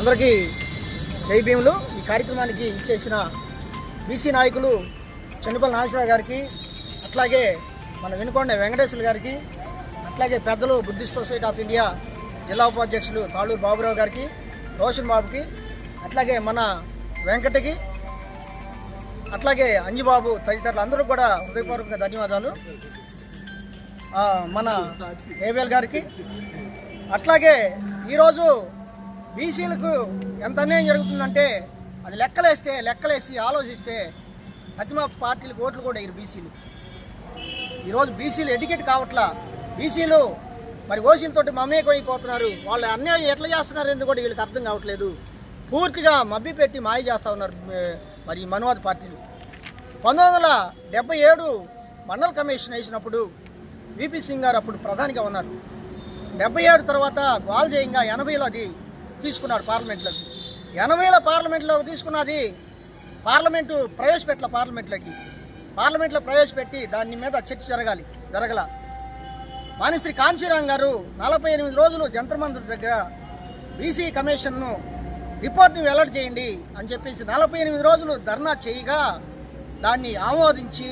అందరికీ జై భీములు. ఈ కార్యక్రమానికి ఇచ్చేసిన బీసీ నాయకులు చెన్నుపల్లి నాగేశ్వరరావు గారికి అట్లాగే మన వెనుకొండ వెంకటేశ్వర గారికి అట్లాగే పెద్దలు బుద్ధిస్ట్ సొసైటీ ఆఫ్ ఇండియా జిల్లా ఉపాధ్యక్షులు తాళూరు బాబురావు గారికి రోషన్ బాబుకి అట్లాగే మన వెంకటకి అట్లాగే అంజిబాబు తదితరులు అందరూ కూడా హృదయపూర్వక ధన్యవాదాలు. మన ఏబిఎల్ గారికి అట్లాగే ఈరోజు బీసీలకు ఎంత అన్యాయం జరుగుతుందంటే అది లెక్కలేస్తే లెక్కలేసి ఆలోచిస్తే ప్రతిమ పార్టీలకు ఓట్లు కూడా ఇరు బీసీలు. ఈరోజు బీసీలు ఎడ్యుకేట్ కావట్లా. బీసీలు మరి ఓసీలతోటి మమేకం అయిపోతున్నారు వాళ్ళ అన్యాయం ఎట్లా చేస్తున్నారు ఎందుకు కూడా వీళ్ళకి అర్థం కావట్లేదు. పూర్తిగా మబ్బి పెట్టి మాయ చేస్తూ ఉన్నారు మరి మనువాద పార్టీలు. పంతొమ్మిది వందల డెబ్బై ఏడు మండల కమిషన్ వేసినప్పుడు విపి సింగ్ గారు అప్పుడు ప్రధానిగా ఉన్నారు. డెబ్బై ఏడు తర్వాత గ్వాల్జేయంగా ఎనభైలో అది తీసుకున్నాడు పార్లమెంట్లోకి. ఎనభైల పార్లమెంట్లోకి తీసుకున్నది పార్లమెంటు ప్రవేశపెట్ల పార్లమెంట్లోకి. పార్లమెంట్లో ప్రవేశపెట్టి దాని మీద చర్చ జరగాలి జరగల. మానిశ్రీ కాంశీరాం గారు నలభై ఎనిమిది రోజులు జంత్రమంత్రి దగ్గర బీసీ కమిషన్ను రిపోర్ట్ని వెల్లడి చేయండి అని చెప్పేసి నలభై ఎనిమిది రోజులు ధర్నా చేయగా దాన్ని ఆమోదించి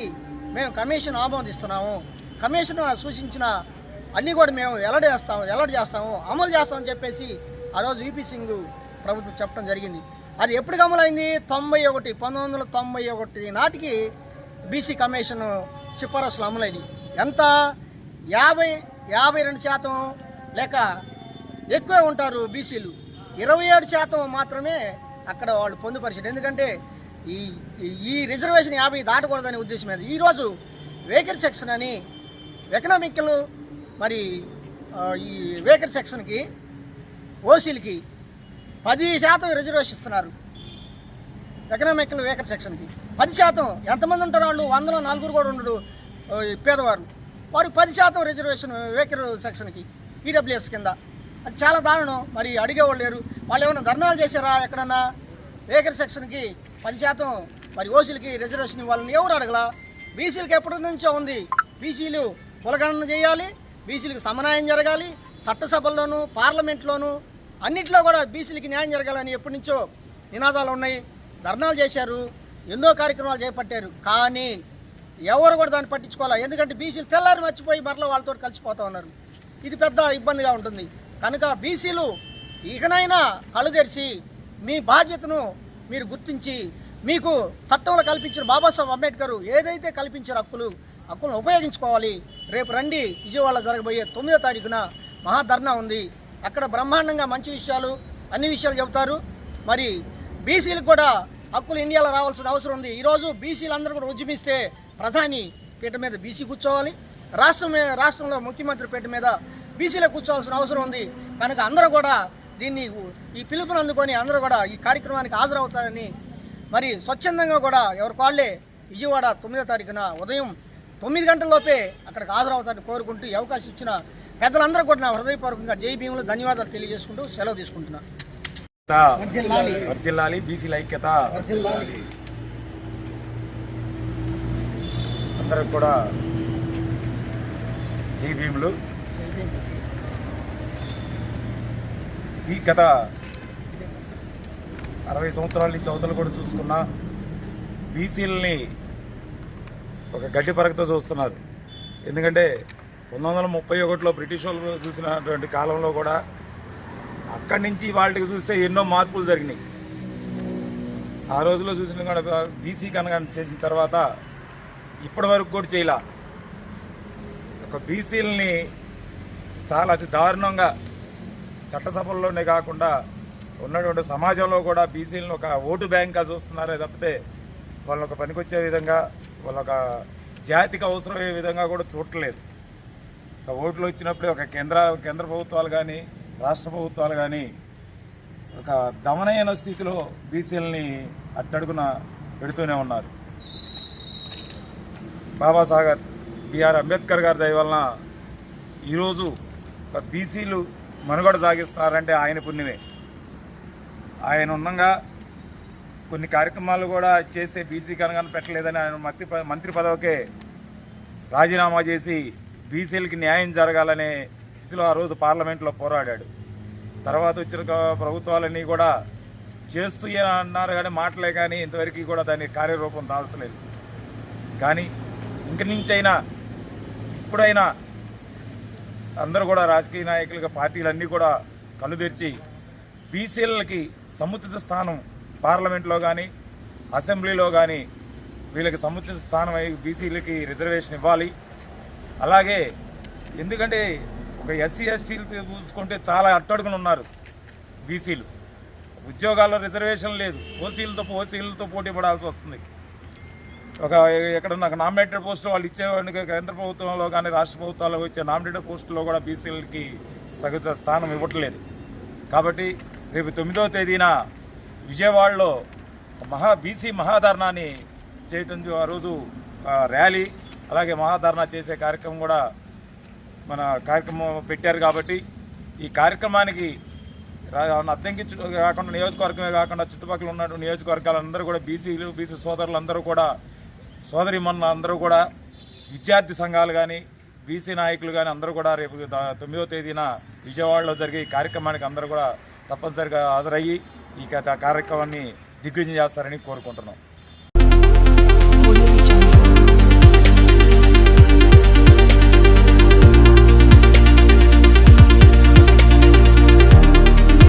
మేము కమిషన్ ఆమోదిస్తున్నాము. కమిషన్ సూచించిన అన్నీ కూడా మేము వెల్లడి చేస్తాము వెల్లడి చేస్తాము అమలు చేస్తామని చెప్పేసి ఆ రోజు యూపీ సింగ్ ప్రభుత్వం చెప్పడం జరిగింది. అది ఎప్పుడు అమలైంది తొంభై ఒకటి పంతొమ్మిది వందల తొంభై ఒకటి నాటికి బీసీ కమిషన్ సిఫారసులు అమలైనవి ఎంత? యాభై యాభై రెండు శాతం లేక ఎక్కువే ఉంటారు బీసీలు ఇరవై ఏడు శాతం మాత్రమే అక్కడ వాళ్ళు పొందుపరిచారు. ఎందుకంటే ఈ ఈ- రిజర్వేషన్ యాభై దాటకూడదనే ఉద్దేశం మీద. ఈరోజు వేకర్ సెక్షన్ అని ఎకనామికల్ మరి ఈ వేకర్ సెక్షన్కి ఓసీలకి పది శాతం రిజర్వేషన్ ఇస్తున్నారు. ఎకనామికల్ వేకర్ సెక్షన్కి పది శాతం ఎంతమంది ఉంటారు వాళ్ళు? వందలో నలుగురు కూడా ఉండడు పేదవారు. వారు పది శాతం రిజర్వేషన్ వేకర్ సెక్షన్కి ఈడబ్ల్యూఎస్ కింద. అది చాలా దారుణం. మరి అడిగేవాళ్ళు లేరు. వాళ్ళు ఏమైనా ధర్నాలు చేశారా ఎక్కడన్నా? వేకర్ సెక్షన్కి పది శాతం మరి ఓసీలకి రిజర్వేషన్ ఇవ్వాలని ఎవరు అడగలా? బీసీలకి ఎప్పటి నుంచో ఉంది. బీసీలు కులగణన చేయాలి. బీసీలకు సమన్వయం జరగాలి. చట్టసభల్లోనూ పార్లమెంట్లోనూ అన్నిట్లో కూడా బీసీలకి న్యాయం జరగాలని ఎప్పటి నుంచో నినాదాలు ఉన్నాయి. ధర్నాలు చేశారు. ఎన్నో కార్యక్రమాలు చేపట్టారు. కానీ ఎవరు కూడా దాన్ని పట్టించుకోవాలి? ఎందుకంటే బీసీలు తెల్లారి మర్చిపోయి మరలా వాళ్ళతో కలిసిపోతూ ఉన్నారు. ఇది పెద్ద ఇబ్బందిగా ఉంటుంది. కనుక బీసీలు ఇకనైనా కళ్ళు తెరిచి మీ బాధ్యతను మీరు గుర్తించి మీకు చట్టంలో కల్పించిన బాబాసాహెబ్ అంబేద్కర్ ఏదైతే కల్పించారో హక్కులు హక్కులను ఉపయోగించుకోవాలి. రేపు రండి. విజయవాడలో జరగబోయే తొమ్మిదో తారీఖున మహాధర్నా ఉంది. అక్కడ బ్రహ్మాండంగా మంచి విషయాలు అన్ని విషయాలు చెబుతారు. మరి బీసీలకు కూడా హక్కులు ఇండియాలో రావాల్సిన అవసరం ఉంది. ఈరోజు బీసీలు అందరూ కూడా ఉద్యమిస్తే ప్రధాని పీఠ మీద బీసీ కూర్చోవాలి. రాష్ట్రం మీద- రాష్ట్రంలో ముఖ్యమంత్రి పీఠ మీద బీసీలో కూర్చోవాల్సిన అవసరం ఉంది. కనుక అందరూ కూడా దీన్ని ఈ పిలుపుని అందుకొని అందరూ కూడా ఈ కార్యక్రమానికి హాజరవుతారని మరి స్వచ్ఛందంగా కూడా ఎవరి వాళ్ళే విజయవాడ తొమ్మిదో తారీఖున ఉదయం తొమ్మిది గంటలలోపే అక్కడికి హాజరవుతారని కోరుకుంటూ అవకాశం ఇచ్చిన పెద్దలందరూ కూడా నా హృదయపూర్వకంగా జై భీములు ధన్యవాదాలు తెలియజేసుకుంటూ సెలవు తీసుకుంటున్నా. వర్ధిల్లాలి. వర్దిల్లాలి బీసీల ఐక్యత. అందరికి కూడా జై భీములు. ఈ గత అరవై సంవత్సరాల నుంచి అవతలు కూడా చూసుకున్నా బీసీలని ఒక గడ్డి పరకతో చూస్తున్నారు. ఎందుకంటే పంతొమ్మిది వందల ముప్పై ఒకటిలో బ్రిటిష్ వాళ్ళు చూసినటువంటి కాలంలో కూడా అక్కడి నుంచి వాళ్ళకి చూస్తే ఎన్నో మార్పులు జరిగినాయి. ఆ రోజుల్లో చూసిన కూడా బీసీ కనుక చేసిన తర్వాత ఇప్పటి వరకు కూడా చేయలా. ఒక బీసీలని చాలా అతి దారుణంగా చట్టసభల్లోనే కాకుండా ఉన్నటువంటి సమాజంలో కూడా బీసీలను ఒక ఓటు బ్యాంక్గా చూస్తున్నారే తప్పితే వాళ్ళొక పనికొచ్చే విధంగా వాళ్ళ ఒక జాతికి అవసరమయ్యే విధంగా కూడా చూడట్లేదు. ఓట్లు వచ్చినప్పుడే ఒక కేంద్ర కేంద్ర ప్రభుత్వాలు కానీ రాష్ట్ర ప్రభుత్వాలు కానీ ఒక దమనమైన స్థితిలో బీసీలని అట్టడుగున పెడుతూనే ఉన్నారు. బాబాసాగర్ బిఆర్ అంబేద్కర్ గారి దయ వలన ఈరోజు ఒక బీసీలు మనుగడ సాగిస్తున్నారంటే ఆయన పుణ్యమే. ఆయన ఉన్నంగా కొన్ని కార్యక్రమాలు కూడా చేస్తే బీసీ కనుక పెట్టలేదని ఆయన మంత్రి మంత్రి పదవికే రాజీనామా చేసి బీసీలకి న్యాయం జరగాలనే స్థితిలో ఆ రోజు పార్లమెంట్లో పోరాడాడు. తర్వాత వచ్చిన ప్రభుత్వాలన్నీ కూడా చేస్తూ అన్నారు కానీ మాటలే కానీ ఇంతవరకు కూడా దాని కార్యరూపం దాల్చలేదు. కానీ ఇంక నుంచైనా ఇప్పుడైనా అందరూ కూడా రాజకీయ నాయకులుగా పార్టీలన్నీ కూడా కళ్ళు తెరిచి బీసీలకి సముచిత స్థానం పార్లమెంట్లో కానీ అసెంబ్లీలో కానీ వీళ్ళకి సముచిత స్థానం అయి బీసీలకి రిజర్వేషన్ ఇవ్వాలి. అలాగే ఎందుకంటే ఒక ఎస్సీ ఎస్టీలు చూసుకుంటే చాలా అట్టడుగున ఉన్నారు బీసీలు. ఉద్యోగాల్లో రిజర్వేషన్ లేదు. ఓసీలతో ఓసీలతో పోటీ పడాల్సి వస్తుంది. ఒక ఎక్కడ నాకు నామినేటెడ్ పోస్టులు వాళ్ళు ఇచ్చేవాడిని కేంద్ర ప్రభుత్వంలో కానీ రాష్ట్ర ప్రభుత్వాల్లో వచ్చే నామినేటెడ్ పోస్టుల్లో కూడా బీసీలకి సగత స్థానం ఇవ్వట్లేదు. కాబట్టి రేపు తొమ్మిదవ తేదీన విజయవాడలో మహా బీసీ మహాధర్నాన్ని చేయటం ఆ రోజు ర్యాలీ అలాగే మహాధర్నా చేసే కార్యక్రమం కూడా మన కార్యక్రమం పెట్టారు కాబట్టి ఈ కార్యక్రమానికి అద్దంకి కాకుండా నియోజకవర్గమే కాకుండా చుట్టుపక్కల ఉన్నటువంటి నియోజకవర్గాలందరూ కూడా బీసీలు బీసీ సోదరులందరూ కూడా సోదరి అందరూ కూడా విద్యార్థి సంఘాలు కానీ బీసీ నాయకులు కానీ అందరూ కూడా రేపు తొమ్మిదో తేదీన విజయవాడలో జరిగే ఈ కార్యక్రమానికి అందరూ కూడా తప్పనిసరిగా హాజరయ్యి ఈ కార్యక్రమాన్ని దిగ్విజయం చేస్తారని కోరుకుంటున్నాం.